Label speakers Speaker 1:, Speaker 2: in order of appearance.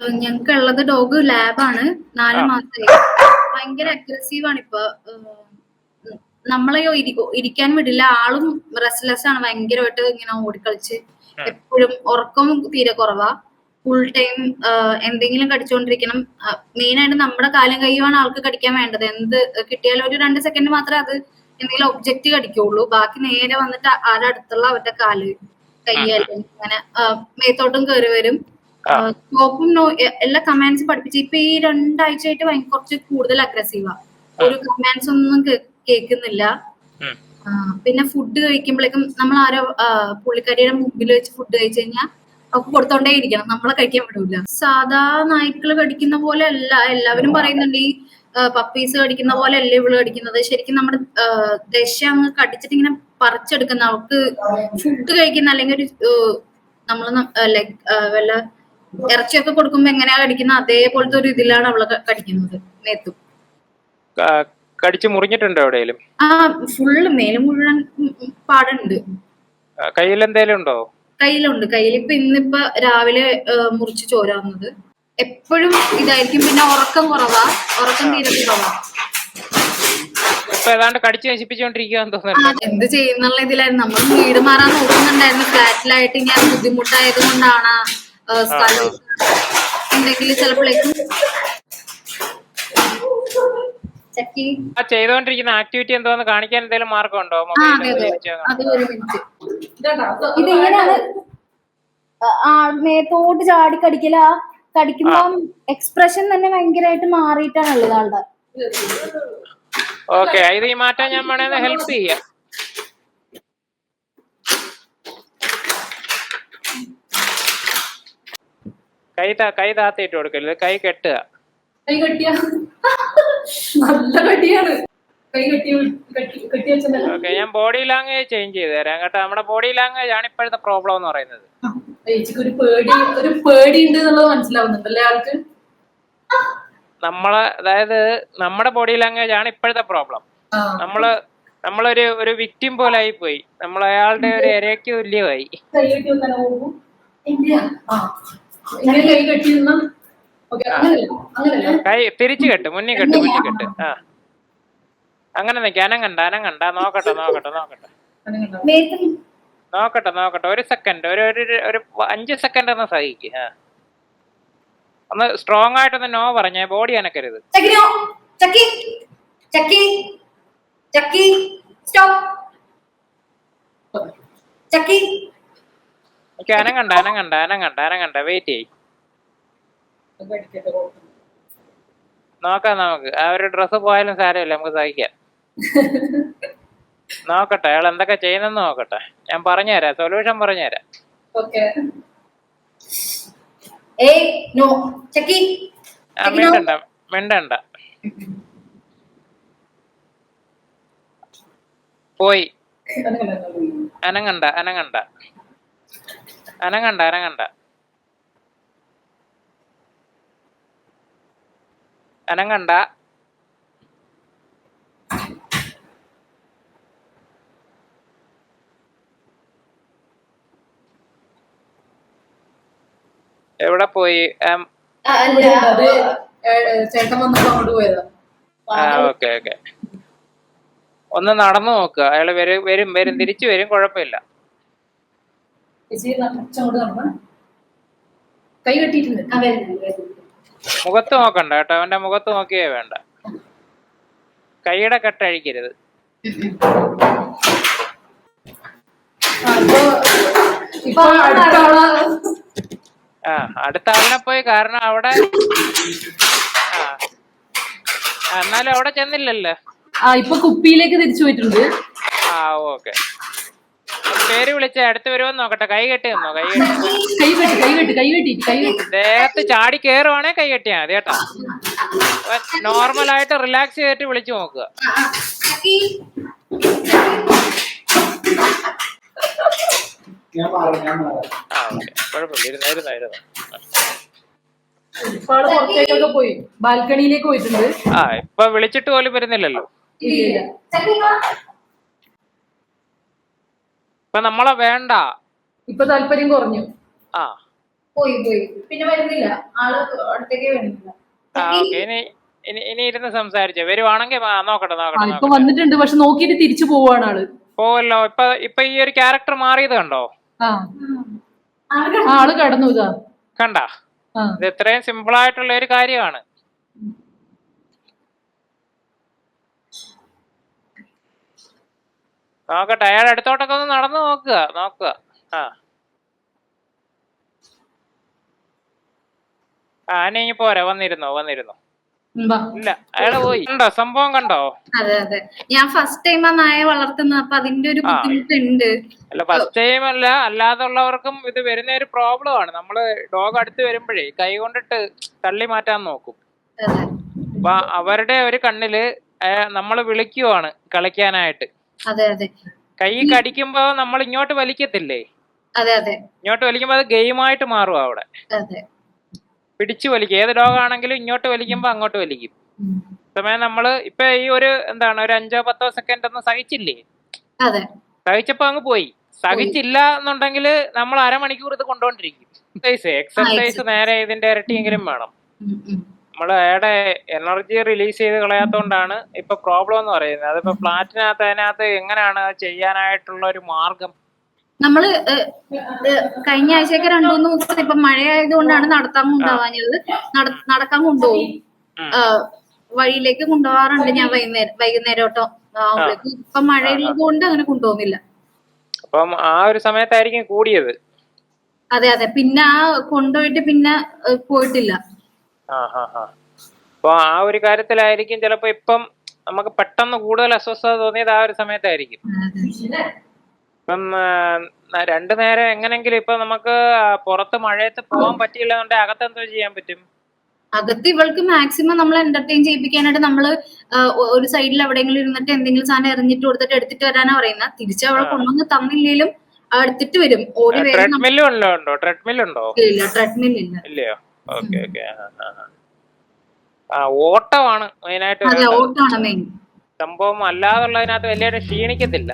Speaker 1: ഞങ്ങൾക്ക് ഉള്ളത് ഡോഗ് ലാബാണ്. നാല്
Speaker 2: മാസം
Speaker 1: മാസമായി. ഭയങ്കര അഗ്രസീവ് ആണ് ഇപ്പൊ. നമ്മളെയോ നമ്മളെ ഇരിക്കാൻ വിടില്ല. ആളും റെസ്റ്റ്ലെസ് ആണ്. ഭയങ്കരമായിട്ട് ഇങ്ങനെ ഓടിക്കളിച്ച്. എപ്പോഴും ഉറക്കം തീരെ കുറവാ. ഫുൾ ടൈം എന്തെങ്കിലും കടിച്ചുകൊണ്ടിരിക്കണം മെയിൻ ആയിട്ട് നമ്മുടെ കാലും കൈയുമാണ് ആൾക്ക് കടിക്കാൻ വേണ്ടത്. എന്ത് കിട്ടിയാലും ഒരു രണ്ട് സെക്കൻഡ് മാത്രമേ അത് എന്തെങ്കിലും ഒബ്ജക്റ്റ് കടിക്കുള്ളൂ. ബാക്കി നേരെ വന്നിട്ട് ആരുടെ അടുത്തുള്ള അവരുടെ കാൽ കൈ അല്ലെങ്കിൽ അങ്ങനെ മേത്തോട്ടും കയറി വരും. സ്കോപ്പും എല്ലാ കമാൻഡ്സും പഠിപ്പിച്ച്. ഇപ്പൊ ഈ രണ്ടാഴ്ചയായിട്ട് ഭയങ്കര കുറച്ച് കൂടുതൽ അഗ്രസീവാ ഒരു കമാൻഡ്സ് ഒന്നും കേൾക്കുന്നില്ല. പിന്നെ ഫുഡ് കഴിക്കുമ്പോഴേക്കും നമ്മൾ ആരോ പുള്ളിക്കാരിയുടെ മുമ്പിൽ വെച്ച് ഫുഡ് കഴിച്ചു കഴിഞ്ഞാൽ അവർക്ക് കൊടുത്തോണ്ടേ ഇരിക്കണം. നമ്മളെ കഴിക്കാൻ വിടൂല. സാധാ നായ്ക്കൾ കടിക്കുന്ന പോലെ അല്ല. എല്ലാവരും പറയുന്നുണ്ട് ഈ പപ്പീസ് കടിക്കുന്ന പോലെ അല്ല ഇവൾ കടിക്കുന്നത്. ശരിക്കും നമ്മുടെ ദശ അങ്ങ് കടിച്ചിട്ട് ഇങ്ങനെ പറിച്ചെടുക്കുന്ന അവർക്ക് ഫുഡ് കഴിക്കുന്ന അല്ലെങ്കിൽ ഒരു നമ്മൾ ലൈക് വല്ല ഇറച്ചിയൊക്കെ കൊടുക്കുമ്പോ എങ്ങനെയാ കടിക്കുന്ന? അതേപോലത്തെ ഒരു ഇതിലാണ് അവൾ കടിക്കുന്നത് മേത്തും.
Speaker 2: കടിച്ചു മുറിഞ്ഞിട്ടുണ്ടോ എവിടെയെങ്കിലും
Speaker 1: ആ ഫുള്ള് മേൽ മുഴുവൻ പാടുണ്ട്.
Speaker 2: കയ്യിൽ എന്തേലും ഉണ്ടോ?
Speaker 1: കയ്യിലുണ്ട്. കയ്യിൽ ഇപ്പൊ ഇന്നിപ്പോ രാവിലെ മുറിച്ച് ചോരാവുന്നത്. വന്നത് എപ്പോഴും ഇതായിരിക്കും. പിന്നെ ഉറക്കം കുറവാ. ഉറക്കം തീരെ കുറവാ.
Speaker 2: ഇപ്പൊ ഏതാണ്ട് കടിച്ച്
Speaker 1: എന്ത് ചെയ്യുന്നുള്ള ഇതിലായിരുന്നു. നമ്മൾ വീട് മാറാൻ നോക്കുന്നുണ്ടായിരുന്നു. ഫ്ലാറ്റിലായിട്ട് ഞാൻ ബുദ്ധിമുട്ടായത് കൊണ്ടാണ്. സ്ഥലം എന്തെങ്കിലും ചിലപ്പോഴേക്കും ചക്കി.
Speaker 2: ആ ചെയ്തുകൊണ്ടിരിക്കുന്ന ആക്ടിവിറ്റി എന്തോന്ന് കാണിക്കാൻ എന്തെങ്കിലും മാർഗം ഉണ്ടോ
Speaker 1: ഇതിങ്ങനെയാണ് ആ മേത്തോട്ട് ചാടി കടിക്കല. കടിക്കുമ്പോ എക്സ്പ്രഷൻ തന്നെ ഭയങ്കരമായിട്ട് മാറിയിട്ടാണുള്ളത് ആളുടെ.
Speaker 2: ഓക്കെ ഇത് ഈ മാറ്റാൻ ഞാൻ വേണമെന്ന് ഹെൽപ്പ് ചെയ്യാം. കൈ കൈ താത്തിയിട്ട് കൊടുക്കരുത്. കൈ കെട്ടുക.
Speaker 3: കൈ കെട്ടിയ? നല്ല കെട്ടിയാണ്.
Speaker 2: ഓക്കെ ഞാൻ ബോഡി ലാംഗ്വേജ് ചേഞ്ച് ചെയ്ത് തരാം കേട്ടോ. നമ്മുടെ ബോഡി ലാംഗ്വേജ് ആണ് ഇപ്പോഴത്തെ പ്രോബ്ലം എന്ന് പറയുന്നത്.
Speaker 3: ഒരു പേടി ഒരു പേടി ഉണ്ട് എന്നുള്ളത് മനസ്സിലാവുന്നുണ്ടല്ലേ ആൾക്ക്?
Speaker 2: നമ്മളെ അതായത് നമ്മുടെ ബോഡി ലാംഗ്വേജ് ആണ് ഇപ്പോഴത്തെ പ്രോബ്ലം നമ്മൾ നമ്മളൊരു ഒരു വിക്ടിം പോലെ ആയി പോയി നമ്മൾ അയാളുടെ ഒരു ഇരയ്ക്ക് തുല്യമായി.
Speaker 3: ഇങ്ങനെ കൈ കെട്ടി നിന്ന ഓക്കെ അങ്ങനല്ല അങ്ങനല്ല.
Speaker 2: കൈ തിരിച്ചു കെട്ട് മുന്നിൽ കെട്ട് മുന്നിൽ കെട്ട്. ആ. അങ്ങനെ നിൽക്കുക അനങ്ങണ്ട അനങ്ങണ്ട നോക്കട്ടെ നോക്കട്ടെ നോക്കട്ടെ. നോക്കട്ടെ നോക്കട്ടെ ഒരു സെക്കൻഡ് ഒരു ഒരു ഒരു- അഞ്ച് സെക്കൻഡ് ഒന്ന് സഹിക്കുക ആ. ഒന്ന് സ്ട്രോങ് ആയിട്ടൊന്ന് നോ പറഞ്ഞേ ബോഡി അനക്കരുത്.
Speaker 1: ചക്കിനോ ചക്കി. ചക്കി അനം കണ്ട അനം
Speaker 2: കണ്ട അനം കണ്ട അനം കണ്ട വെയിറ്റ് ചെയ് നോക്കാം നമുക്ക്. ആ ഒരു ഡ്രസ്സ് പോയാലും സാരമില്ല നമുക്ക് സഹിക്കാം. നോക്കട്ടെ അയാൾ എന്തൊക്കെ ചെയ്യുന്നെന്ന് നോക്കട്ടെ. ഞാൻ പറഞ്ഞുതരാം സൊല്യൂഷൻ പറഞ്ഞുതരാം.
Speaker 3: ഓക്കെ.
Speaker 2: മിണ്ടണ്ട മിണ്ടണ്ട. പോയി. അനങ്ങണ്ട അനങ്ങണ്ട അനങ്ങണ്ട അനങ്ങണ്ട അനങ്ങണ്ട എവിടെ പോയി? Okay okay. ഒന്ന് നടന്നു നോക്കുക അയാൾ വരും വരും വരും. തിരിച്ചു വരും. കുഴപ്പമില്ല.
Speaker 3: ചേച്ചി കൈ കെട്ടിയിട്ടുണ്ട്.
Speaker 2: മുഖത്ത് നോക്കണ്ട കേട്ടോ അവന്റെ മുഖത്ത് നോക്കിയേ വേണ്ട. കൈയുടെ കെട്ടഴിക്കരുത്
Speaker 3: ആ, അടുത്ത
Speaker 2: ആളിനെ പോയി കാരണം അവിടെ ആ, എന്നാലും അവിടെ ചെന്നില്ലല്ലേ.
Speaker 3: ആ ഇപ്പൊ കുപ്പിയിലേക്ക് തിരിച്ചു പോയിട്ടുണ്ട്.
Speaker 2: ആ ഓക്കെ. പേര് വിളിച്ച അടുത്ത് വരുമോ നോക്കട്ടെ. കൈ കെട്ടി നിന്നോ? കൈ കെട്ടി.
Speaker 3: കൈ കെട്ടി കൈ കെട്ടി കൈ കെട്ടി കൈ കെട്ടി
Speaker 2: ദേഹത്ത് ചാടി കയറുവാണെ കൈ കെട്ടിയാ മതി കേട്ടോ. നോർമൽ ആയിട്ട് റിലാക്സ് ചെയ്തിട്ട് വിളിച്ചു നോക്കുക ആ ഓക്കെ. കുഴപ്പമില്ല. ഇരുന്നോ ഇരുന്നോ ഇരുന്നോ.
Speaker 3: ഇപ്പൊ ആൾ പുറത്തേക്കൊക്കെ പോയി. ബാൽക്കണിയിലേക്ക് പോയിട്ടുണ്ട്.
Speaker 2: ആ ഇപ്പൊ വിളിച്ചിട്ട് പോലും വരുന്നില്ലല്ലോ
Speaker 3: ഇല്ല ഇല്ല
Speaker 1: ചക്കി വാ.
Speaker 2: ഇപ്പൊ നമ്മളെ വേണ്ട.
Speaker 3: ഇപ്പൊ താല്പര്യം കുറഞ്ഞു.
Speaker 2: ആ.
Speaker 1: പോയി പോയി. പിന്നെ വരുന്നില്ല. ആൾ അടുത്തേക്ക് വരുന്നില്ല.
Speaker 2: ആ ഇനി ഇനി ഇനി ഇരുന്ന് സംസാരിച്ചോ. വരുവാണെങ്കിൽ നോക്കട്ടെ
Speaker 3: ആ
Speaker 2: നോക്കട്ടെ
Speaker 3: ഇപ്പൊ
Speaker 2: നോക്കട്ടെ.
Speaker 3: വന്നിട്ടുണ്ട്. പക്ഷെ നോക്കിയിട്ട് തിരിച്ചു പോവാണ് ആൾ.
Speaker 2: പോവല്ലോ. ഇപ്പൊ ഇപ്പൊ ഈ ഒരു ക്യാരക്ടർ മാറിയത് കണ്ടോ?
Speaker 3: ആ.
Speaker 1: ആൾ
Speaker 3: ആ, ആൾ കടന്നു ഇതാ.
Speaker 2: കണ്ട?
Speaker 3: ആ.
Speaker 2: ഇത് ഇത്രയും സിമ്പിൾ ആയിട്ടുള്ള ഒരു കാര്യമാണ്. നോക്കട്ടെ ടയർ അടുത്തോട്ടൊക്കെ ഒന്ന് നടന്നു നോക്കുക നോക്കുക. ആ. ആന ഇനി പോരാ വന്നിരുന്നോ വന്നിരുന്നോ? ഇല്ല അയാൾ പോയി. കണ്ടോ സംഭവം കണ്ടോ?
Speaker 1: അതെ അതെ. ഞാൻ ഫസ്റ്റ് ടൈം ആ നായ വളർത്തുന്നത് അപ്പൊ അതിന്റെ ഒരു ബുദ്ധിമുട്ടുണ്ട്.
Speaker 2: അല്ല ഫസ്റ്റ് ടൈം അല്ല അല്ലാതുള്ളവർക്കും ഇത് വരുന്ന ഒരു പ്രോബ്ലം ആണ്. നമ്മൾ ഡോഗ് അടുത്ത് വരുമ്പോഴേ കൈ കൊണ്ടിട്ട് തള്ളി മാറ്റാൻ നോക്കും. അപ്പൊ അവരുടെ ഒരു കണ്ണിൽ നമ്മൾ വിളിക്കുവാണ് കളിക്കാനായിട്ട്.
Speaker 1: അതെ അതെ.
Speaker 2: കൈ കടിക്കുമ്പോ നമ്മൾ ഇങ്ങോട്ട് വലിക്കത്തില്ലേ?
Speaker 1: അതെ അതെ.
Speaker 2: ഇങ്ങോട്ട് വലിക്കുമ്പോ അത് ഗെയിമായിട്ട് മാറും അവിടെ.
Speaker 1: അതെ.
Speaker 2: പിടിച്ചു വലിക്കും. ഏത് ഡോഗ് ആണെങ്കിലും ഇങ്ങോട്ട് വലിക്കുമ്പോ അങ്ങോട്ട് വലിക്കും. സമയം നമ്മൾ ഇപ്പൊ ഈ ഒരു എന്താണ് ഒരു അഞ്ചോ പത്തോ സെക്കൻഡ് ഒന്നും സഹിച്ചില്ലേ?
Speaker 1: അതെ.
Speaker 2: സഹിച്ചപ്പോ അങ്ങ് പോയി. സഹിച്ചില്ല എന്നുണ്ടെങ്കിൽ നമ്മൾ അരമണിക്കൂർ ഇത് കൊണ്ടുകൊണ്ടിരിക്കും എക്സസൈസ് നേരെ ഇതിന്റെ ഇരട്ടിയെങ്കിലും വേണം. നമ്മൾ അയാളുടെ എനർജി റിലീസ് ചെയ്ത് കളയാത്തോണ്ടാണ് ഇപ്പൊ പ്രോബ്ലം എന്ന് പറയുന്നത്. അതിപ്പോ ഫ്ലാറ്റിനകത്ത് അതിനകത്ത് എങ്ങനെയാണ് ചെയ്യാനായിട്ടുള്ള ഒരു മാർഗം?
Speaker 1: നമ്മൾ കഴിഞ്ഞ ആഴ്ചയൊക്കെ രണ്ടു മൂന്ന് ദിവസം ഇപ്പൊ മഴയായതുകൊണ്ടാണ് നടത്താൻ കൊണ്ടുപോകാഞ്ഞത്. നടക്കാൻ കൊണ്ടുപോകും. വഴിയിലേക്ക് കൊണ്ടുപോകാറുണ്ട് ഞാൻ വൈകുന്നേരം വൈകുന്നേരോട്ടോ ഇപ്പൊ മഴയുള്ളത് കൊണ്ട് അങ്ങനെ കൊണ്ടുപോകുന്നില്ല.
Speaker 2: അപ്പം ആ ഒരു സമയത്തായിരിക്കും കൂടിയത്.
Speaker 1: അതെ അതെ. പിന്നെ ആ കൊണ്ടുപോയിട്ട് പിന്നെ പോയിട്ടില്ല.
Speaker 2: ആ ഹാ ഹാ അപ്പൊ ആ ഒരു കാര്യത്തിലായിരിക്കും ചിലപ്പോ ഇപ്പം നമുക്ക് പെട്ടെന്ന് കൂടുതൽ അസ്വസ്ഥത തോന്നിയത് ആ ഒരു സമയത്തായിരിക്കും.
Speaker 1: അതെ.
Speaker 2: ഇപ്പം രണ്ടു നേരം എങ്ങനെങ്കിലും ഇപ്പൊ നമുക്ക് പുറത്ത് മഴയത്ത് പോകാൻ പറ്റിയില്ല എന്നുണ്ടെങ്കിൽ അകത്ത് എന്തോ ചെയ്യാൻ പറ്റും?
Speaker 1: അകത്ത് ഇവൾക്ക് മാക്സിമം നമ്മൾ എന്റർടൈൻ ചെയ്യിപ്പിക്കാനായിട്ട് നമ്മൾ ഒരു സൈഡിൽ എവിടെയെങ്കിലും ഇരുന്നിട്ട് എന്തെങ്കിലും സാധനം എറിഞ്ഞിട്ട് കൊടുത്തിട്ട് എടുത്തിട്ട് വരാനാ പറയുന്ന. തിരിച്ച് അവളെ കൊണ്ടുവന്ന് തന്നില്ലെങ്കിലും എടുത്തിട്ട് വരും. ഓടി വരും.
Speaker 2: ട്രെഡ്മില്ലോ ഉണ്ടോ ഉണ്ടോ? ട്രെഡ്മിൽ ഉണ്ടോ?
Speaker 1: ഇല്ല ട്രെഡ്മിൽ ഇല്ല.
Speaker 2: ഇല്ലയോ? Okay okay. ആ ഓട്ടമാണ് മെയിനായിട്ട് സംഭവം അല്ലാതുള്ളതിനകത്ത് വലിയ ക്ഷീണിക്കത്തില്ല.